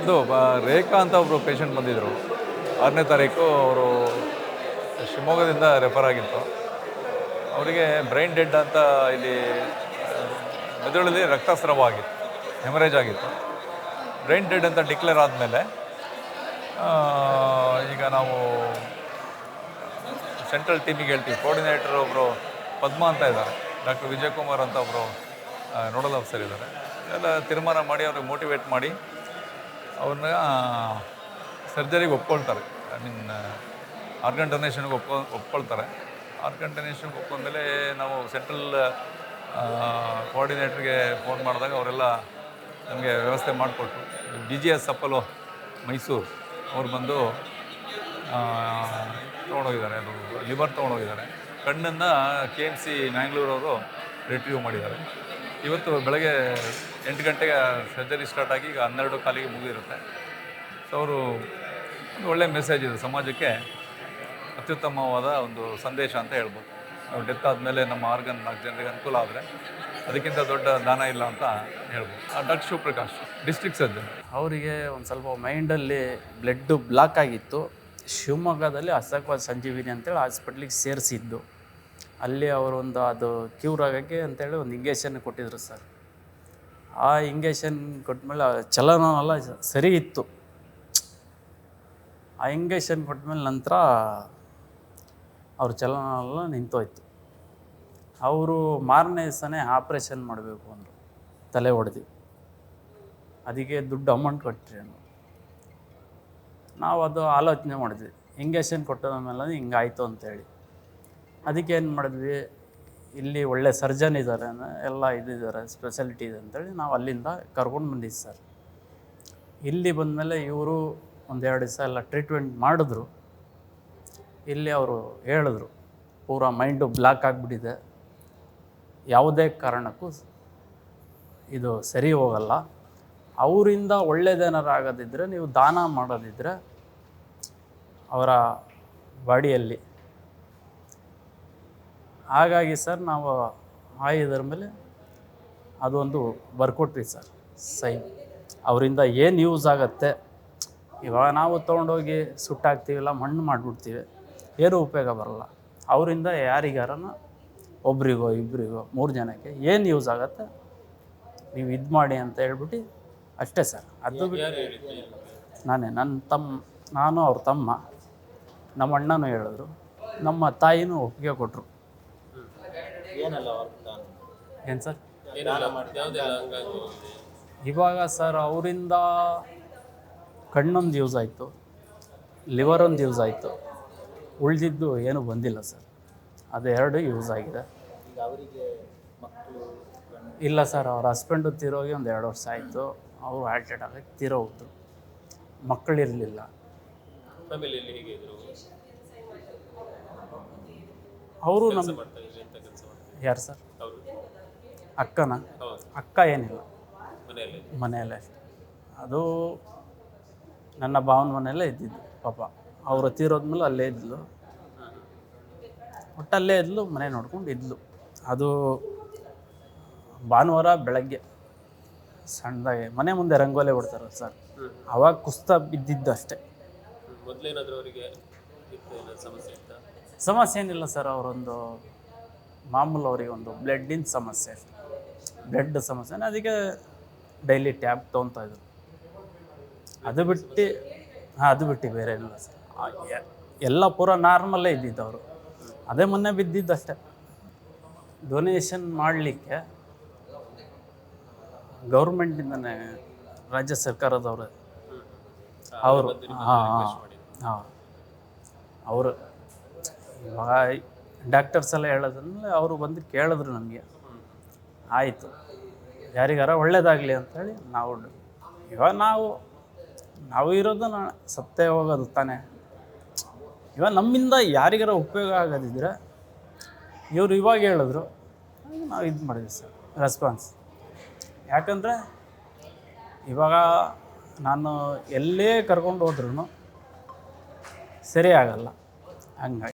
ಇದು ರೇಖಾ ಅಂತ ಒಬ್ಬರು ಪೇಷಂಟ್ ಬಂದಿದ್ದರು ಆರನೇ ತಾರೀಕು ಅವರು ಶಿವಮೊಗ್ಗದಿಂದ ರೆಫರ್ ಆಗಿತ್ತು. ಅವರಿಗೆ ಬ್ರೈನ್ ಡೆಡ್ ಅಂತ ಇಲ್ಲಿ ಮೆದುಳಲ್ಲಿ ರಕ್ತಸ್ರಾವ ಆಗಿತ್ತು ಹೆಮರೇಜ್ ಆಗಿತ್ತು. ಬ್ರೈನ್ ಡೆಡ್ ಅಂತ ಡಿಕ್ಲೇರ್ ಆದಮೇಲೆ ಈಗ ನಾವು ಸೆಂಟ್ರಲ್ ಟೀಮಿಗೆ ಹೇಳ್ತೀವಿ. ಕೋರ್ಡಿನೇಟರ್ ಒಬ್ಬರು ಪದ್ಮ ಅಂತ ಇದ್ದಾರೆ. ಡಾಕ್ಟರ್ ವಿಜಯ್ ಕುಮಾರ್ ಅಂತ ಒಬ್ಬರು ನೋಡಲ್ ಆಫೀಸರ್ ಇದ್ದಾರೆ. ಎಲ್ಲ ತೀರ್ಮಾನ ಮಾಡಿ, ಅವ್ರಿಗೆ ಮೋಟಿವೇಟ್ ಮಾಡಿ ಅವ್ರನ್ನ ಸರ್ಜರಿಗೆ ಒಪ್ಕೊಳ್ತಾರೆ. ಐ ಮೀನ್ ಆರ್ಗನ್ ಡೊನೇಷನ್ಗೆ ಒಪ್ಕೊ, ಒಪ್ಕೊಳ್ತಾರೆ. ಆರ್ಗನ್ ಡೊನೇಷನ್ಗೆ ಒಪ್ಕೊಂಡ್ಮೇಲೆ ನಾವು ಸೆಂಟ್ರಲ್ ಕೋಆರ್ಡಿನೇಟ್ರಿಗೆ ಫೋನ್ ಮಾಡಿದಾಗ ಅವರೆಲ್ಲ ನಮಗೆ ವ್ಯವಸ್ಥೆ ಮಾಡಿಕೊಟ್ರು. B G S Apollo Mysuru ಅವ್ರು ಬಂದು ತೊಗೊಂಡೋಗಿದ್ದಾರೆ. ಅದು ಲಿವರ್ ತೊಗೊಂಡೋಗಿದ್ದಾರೆ. ಕಣ್ಣನ್ನು ಕೆ ಎಂ ಸಿ ಮ್ಯಾಂಗ್ಳೂರವರು ರಿಟ್ರೀವ್ ಮಾಡಿದ್ದಾರೆ. ಇವತ್ತು ಬೆಳಗ್ಗೆ ಎಂಟು ಗಂಟೆಗೆ ಸರ್ಜರಿ ಸ್ಟಾರ್ಟ್ ಆಗಿ ಈಗ ಹನ್ನೆರಡು ಕಾಲಿಗೆ ಮುಗಿದಿರುತ್ತೆ. ಸೊ ಅವರು ಒಂದು ಒಳ್ಳೆಯ ಮೆಸೇಜ್ ಇದೆ ಸಮಾಜಕ್ಕೆ ಅತ್ಯುತ್ತಮವಾದ ಒಂದು ಸಂದೇಶ ಅಂತ ಹೇಳ್ಬೋದು. ನಾವು ಡೆತ್ ಆದಮೇಲೆ ನಮ್ಮ ಆರ್ಗನ್ ನಾಲ್ಕು ಜನರಿಗೆ ಅನುಕೂಲ ಆದರೆ ಅದಕ್ಕಿಂತ ದೊಡ್ಡ ದಾನ ಇಲ್ಲ ಅಂತ ಹೇಳ್ಬೋದು. ಡಾಕ್ಟರ್ ಶಿವಪ್ರಕಾಶ್ ಡಿಸ್ಟ್ರಿಕ್ಟ್ ಸರ್ಜನ್ ಅವರಿಗೆ ಒಂದು ಸ್ವಲ್ಪ ಮೈಂಡಲ್ಲಿ ಬ್ಲಡ್ಡು ಬ್ಲಾಕ್ ಆಗಿತ್ತು. ಶಿವಮೊಗ್ಗದಲ್ಲಿ ಅಸಕ್ವಾದ ಸಂಜೀವಿನಿ ಅಂತೇಳಿ ಹಾಸ್ಪಿಟ್ಲಿಗೆ ಸೇರಿಸಿದ್ದು. ಅಲ್ಲಿ ಅವರೊಂದು ಅದು ಕ್ಯೂರ್ ಆಗೋಕ್ಕೆ ಅಂತೇಳಿ ಒಂದು ಇಂಗೇಷನ್ ಕೊಟ್ಟಿದ್ರು ಸರ್ ಆ ಇಂಗೇಷನ್ ಕೊಟ್ಟಮೇಲೆ ಆ ಚಲನ ಎಲ್ಲ ಸರಿ ಇತ್ತು. ಆ ಇಂಗೇಷನ್ ಕೊಟ್ಟಮೇಲೆ ನಂತರ ಅವ್ರ ಚಲನ ಎಲ್ಲ ನಿಂತೋಯ್ತು. ಅವರು ಮಾರನೇ ದಿವಸನೇ ಆಪ್ರೇಷನ್ ಮಾಡಬೇಕು ಅಂದರು, ತಲೆ ಹೊಡೆದು ಅದಕ್ಕೆ ದುಡ್ಡು ಅಮೌಂಟ್ ಕೊಟ್ಟರೆ. ನಾವು ಅದು ಆಲೋಚನೆ ಮಾಡಿದ್ವಿ ಇಂಗೇಷನ್ ಕೊಟ್ಟದ ಮೇಲೆ ಹಿಂಗಾಯಿತು ಅಂತೇಳಿ. ಅದಕ್ಕೆ ಏನು ಮಾಡಿದ್ವಿ? ಇಲ್ಲಿ ಒಳ್ಳೆ ಸರ್ಜನ್ ಇದ್ದಾರೆ ಎಲ್ಲ ಇದಿದ್ದಾರೆ ಸ್ಪೆಷಾಲಿಟಿ ಇದೆ ಅಂತೇಳಿ ನಾವು ಅಲ್ಲಿಂದ ಕರ್ಕೊಂಡು ಬಂದಿದ್ದು ಸರ್ ಇಲ್ಲಿ ಬಂದಮೇಲೆ ಇವರು ಒಂದೆರಡು ದಿವಸ ಎಲ್ಲ ಟ್ರೀಟ್ಮೆಂಟ್ ಮಾಡಿದ್ರು. ಇಲ್ಲಿ ಅವರು ಹೇಳಿದ್ರು, ಪೂರ ಮೈಂಡು ಬ್ಲಾಕ್ ಆಗಿಬಿಟ್ಟಿದೆ. ಯಾವುದೇ ಕಾರಣಕ್ಕೂ ಇದು ಸರಿ ಹೋಗಲ್ಲ. ಅವರಿಂದ ಒಳ್ಳೇದೇನಾರು ಆಗೋದಿದ್ದರೆ ನೀವು ದಾನ ಮಾಡೋದಿದ್ದರೆ ಅವರ ಬಾಡಿಯಲ್ಲಿ ಹಾಗಾಗಿ ಸರ್ ನಾವು ಆಯಿದ್ರ ಮೇಲೆ ಅದೊಂದು ಬರ್ಕೊಟ್ರಿ ಸರ್ ಸೈನ್ ಅವರಿಂದ ಏನು ಯೂಸ್ ಆಗುತ್ತೆ? ಇವಾಗ ನಾವು ತೊಗೊಂಡೋಗಿ ಸುಟ್ಟಾಕ್ತೀವಿಲ್ಲ, ಮಣ್ಣು ಮಾಡಿಬಿಡ್ತೀವಿ, ಏನು ಉಪಯೋಗ ಬರಲ್ಲ. ಅವರಿಂದ ಯಾರಿಗಾರನ ಒಬ್ರಿಗೋ ಇಬ್ಬರಿಗೋ ಮೂರು ಜನಕ್ಕೆ ಏನು ಯೂಸ್ ಆಗುತ್ತೆ? ನೀವು ಇದು ಮಾಡಿ ಅಂತ ಹೇಳ್ಬಿಟ್ಟು ಅಷ್ಟೇ ಸರ್. ಅದು ನಾನೇ ನನ್ನ ತಮ್ಮ ನಾನು ಅವ್ರ ತಮ್ಮ. ನಮ್ಮ ಅಣ್ಣನೂ ಹೇಳಿದ್ರು, ನಮ್ಮ ತಾಯಿನೂ ಒಪ್ಪಿಗೆ ಕೊಟ್ಟರು ಏನಲ್ಲ ಏನು ಸರ್? ಇವಾಗ ಸರ್ ಅವರಿಂದ ಕಣ್ಣೊಂದು ಯೂಸ್ ಆಯಿತು ಲಿವರ್ ಒಂದು ಯೂಸ್ ಆಯಿತು. ಉಳಿದಿದ್ದು ಏನೂ ಬಂದಿಲ್ಲ ಸರ್. ಅದೆರಡು ಯೂಸ್ ಆಗಿದೆ. ಈಗ ಅವರಿಗೆ ಮಕ್ಕಳು ಇಲ್ಲ ಸರ್ ಅವ್ರ ಹಸ್ಬೆಂಡು ತಿರೋಗಿ ಒಂದು ಎರಡು ವರ್ಷ ಆಯಿತು. ಅವರು ಹಾರ್ಟ್ ಅಟ್ಯಾಕ್ ಆಗಿ ತೀರೋ ಹೋದ್ರು ಮಕ್ಕಳಿರಲಿಲ್ಲ ಅವರು ನಮ್ಮ ಯಾರು ಸರ್? ಅಕ್ಕನ? ಅಕ್ಕ ಏನಿಲ್ಲ. ಮನೆಯಲ್ಲಿ ಅದು ನನ್ನ ಭಾವನ ಮನೆಯಲ್ಲೇ ಇದ್ದಿದ್ದು ಪಾಪ. ಅವರು ತೀರೋದ್ಮೇಲೆ ಅಲ್ಲೇ ಇದ್ಲು. ಒಟ್ಟು ಅಲ್ಲೇ ಇದ್ಲು ಮನೆ ನೋಡ್ಕೊಂಡು ಇದ್ಲು. ಅದು ಭಾನುವಾರ ಬೆಳಗ್ಗೆ ಸಣ್ಣದಾಗಿ ಮನೆ ಮುಂದೆ ರಂಗೋಲೆ ಬಿಡ್ತಾರೆ ಸರ್ ಅವಾಗ ಕುಸ್ತ ಬಿದ್ದಿದ್ದು ಅಷ್ಟೇ. ಮೊದಲೇನಾದ್ರೂ ಅವರಿಗೆ ಸಮಸ್ಯೆ ಏನಿಲ್ಲ ಸರ್ ಅವರೊಂದು ಮಾಮೂಲು ಅವರಿಗೆ ಒಂದು ಬ್ಲಡ್ಡಿನ ಸಮಸ್ಯೆ ಬ್ಲಡ್ ಸಮಸ್ಯೆ ಅದಕ್ಕೆ ಡೈಲಿ ಟ್ಯಾಬ್ ತೊಗೊತಾ ಇದ್ರು. ಅದು ಬಿಟ್ಟು, ಹಾಂ, ಅದು ಬಿಟ್ಟು ಬೇರೆ ಇಲ್ಲ ಸರ್. ಎಲ್ಲ ಪೂರ ನಾರ್ಮಲ್ಲೇ ಇದ್ದಿದ್ದು ಅವರು. ಅದೇ ಮೊನ್ನೆ ಬಿದ್ದಿದ್ದು ಅಷ್ಟೇ. ಡೊನೇಷನ್ ಮಾಡಲಿಕ್ಕೆ ಗೌರ್ಮೆಂಟಿಂದನೇ ರಾಜ್ಯ ಸರ್ಕಾರದವರು. ಅವರು ಹಾಂ ಹಾಂ. ಅವರು, ಇವಾಗ ಡಾಕ್ಟರ್ಸ್ ಎಲ್ಲ ಹೇಳೋದ್ರಲ್ಲಿ ಅವರು ಬಂದು ಕೇಳಿದ್ರು ನಮಗೆ ಆಯಿತು. ಯಾರಿಗಾರ ಒಳ್ಳೇದಾಗಲಿ ಅಂಥೇಳಿ ನಾವು ಇವಾಗ ನಾವು ನಾವು ಇರೋದು ನಾ, ಸತ್ತೇ ಹೋಗೋದು ತಾನೇ. ಇವಾಗ ನಮ್ಮಿಂದ ಯಾರಿಗಾರ ಉಪಯೋಗ ಆಗೋದಿದ್ರೆ ಇವರು ಇವಾಗ ಹೇಳಿದ್ರು ನಾವು ಇದು ಮಾಡಿದ್ವಿ ಸರ್ ರೆಸ್ಪಾನ್ಸ್ ಯಾಕಂದರೆ ಇವಾಗ ನಾನು ಎಲ್ಲೇ ಕರ್ಕೊಂಡು ಹೋದ್ರೂ ಸರಿ ಆಗಲ್ಲ. ಹಂಗಾಗಿ